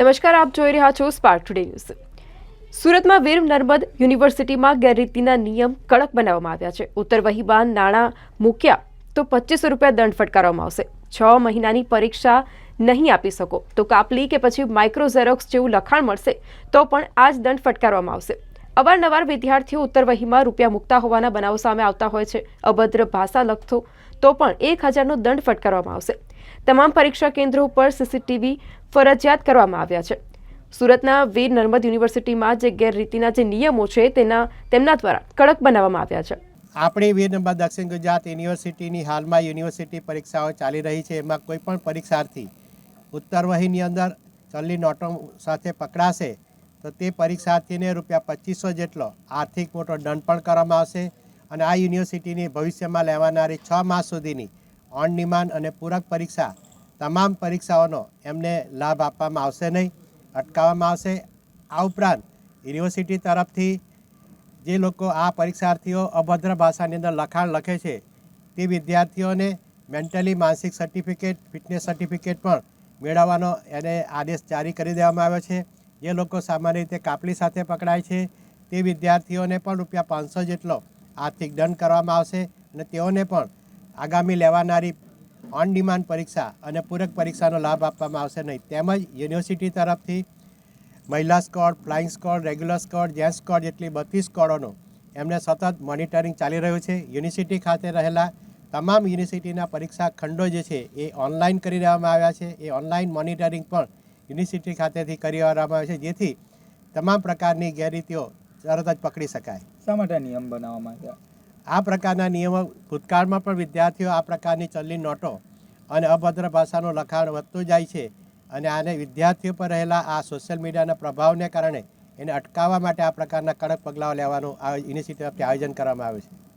નમસ્કાર, આપ જોઈ રહ્યા છો સ્પાર્ક ટુડે ન્યૂઝ સુરતમાં વીર નર્મદ યુનિવર્સિટીમાં ગેરરીતિના નિયમ કડક બનાવવામાં આવ્યા છે. ઉત્તર વહીબાન નાણાં મૂક્યા તો પચીસો રૂપિયા દંડ ફટકારવામાં આવશે. છ મહિનાની પરીક્ષા નહીં આપી શકો. તો કાપલી કે પછી માઇક્રો ઝેરોક્સ જેવું લખાણ મળશે તો પણ આ જ દંડ ફટકારવામાં આવશે. અવારનવાર વિદ્યાર્થીઓ ઉત્તર વહીમાં રૂપિયા મૂકતા હોવાના બનાવો સામે આવતા હોય છે. અભદ્ર ભાષા લખતો તો પણ એક હજારનો દંડ ફટકારવામાં આવશે. તમામ પરીક્ષા કેન્દ્રો ઉપર સીસીટીવી ફરજિયાત કરવામાં આવ્યા છે. સુરતના વીર નર્મદ યુનિવર્સિટીમાં જે ગેરરીતિના જે નિયમો છે તેના, તેમના દ્વારા કડક બનાવવામાં આવ્યા છે. આપણી વીર નંબર દક્ષિણ ગુજરાત યુનિવર્સિટીની હાલમાં યુનિવર્સિટી પરીક્ષાઓ ચાલી રહી છે. એમાં કોઈ પણ પરીક્ષાર્થી ઉત્તર વહીની અંદર ચલની નોટો સાથે પકડાશે. તો તે પરીક્ષાર્થીને રૂપિયા પચીસો જેટલો આર્થિક મોટો દંડ પણ કરવામાં આવશે અને આ યુનિવર્સિટીની ભવિષ્યમાં લેવાનારી છ માસ સુધીની ઓન ડિમાન્ડ અને પૂરક પરીક્ષા, તમામ પરીક્ષાઓનો એમને લાભ આપવામાં આવશે નહીં, અટકાવવામાં આવશે. આ ઉપરાંત યુનિવર્સિટી તરફથી જે લોકો આ પરીક્ષાર્થીઓ અભદ્ર ભાષાની અંદર લખાણ લખે છે, તે વિદ્યાર્થીઓને મેન્ટલી માનસિક સર્ટિફિકેટ ફિટનેસ સર્ટિફિકેટ પણ મેળવવાનો એને આદેશ જારી કરી દેવામાં આવ્યો છે. જે લોકો સામાન્ય રીતે કાપલી સાથે પકડાય છે. તે વિદ્યાર્થીઓને પણ રૂપિયા પાંચસો જેટલો આર્થિક દંડ કરવામાં આવશે અને તેઓને પણ આગામી લેવાનારી ઓન ડિમાન્ડ પરીક્ષા અને પૂરક પરીક્ષાનો લાભ આપવામાં આવશે નહીં. તેમજ યુનિવર્સિટી તરફથી મહિલા squad flying squad regular squad gents squad જેટલી બત્રીસ સ્કોડોનું એમને સતત મોનિટરિંગ ચાલી રહ્યું છે. યુનિવર્સિટી ખાતે રહેલા તમામ યુનિવર્સિટીના પરીક્ષા ખંડો જે છે એ ઓનલાઈન કરી દેવામાં આવ્યા છે. એ ઓનલાઈન મોનિટરિંગ પણ યુનિવર્સિટી ખાતેથી કરી આવવામાં આવે છે જેથી તમામ પ્રકારની ગેરરીતિઓ તરત જ પકડી શકાય. શા માટે નિયમ બનાવવામાં આવ્યા? આ પ્રકારના નિયમો ભૂતકાળમાં પણ વિદ્યાર્થીઓ આ પ્રકારની ચલની નોટો અને અભદ્ર ભાષાનું લખાણ વધતું જાય છે અને આને વિદ્યાર્થીઓ પર રહેલા આ સોશિયલ મીડિયાના પ્રભાવને કારણે એને અટકાવવા માટે આ પ્રકારના કડક પગલાઓ લેવાનું આ યુનિવર્સિટી તરફથી આયોજન કરવામાં આવ્યું છે.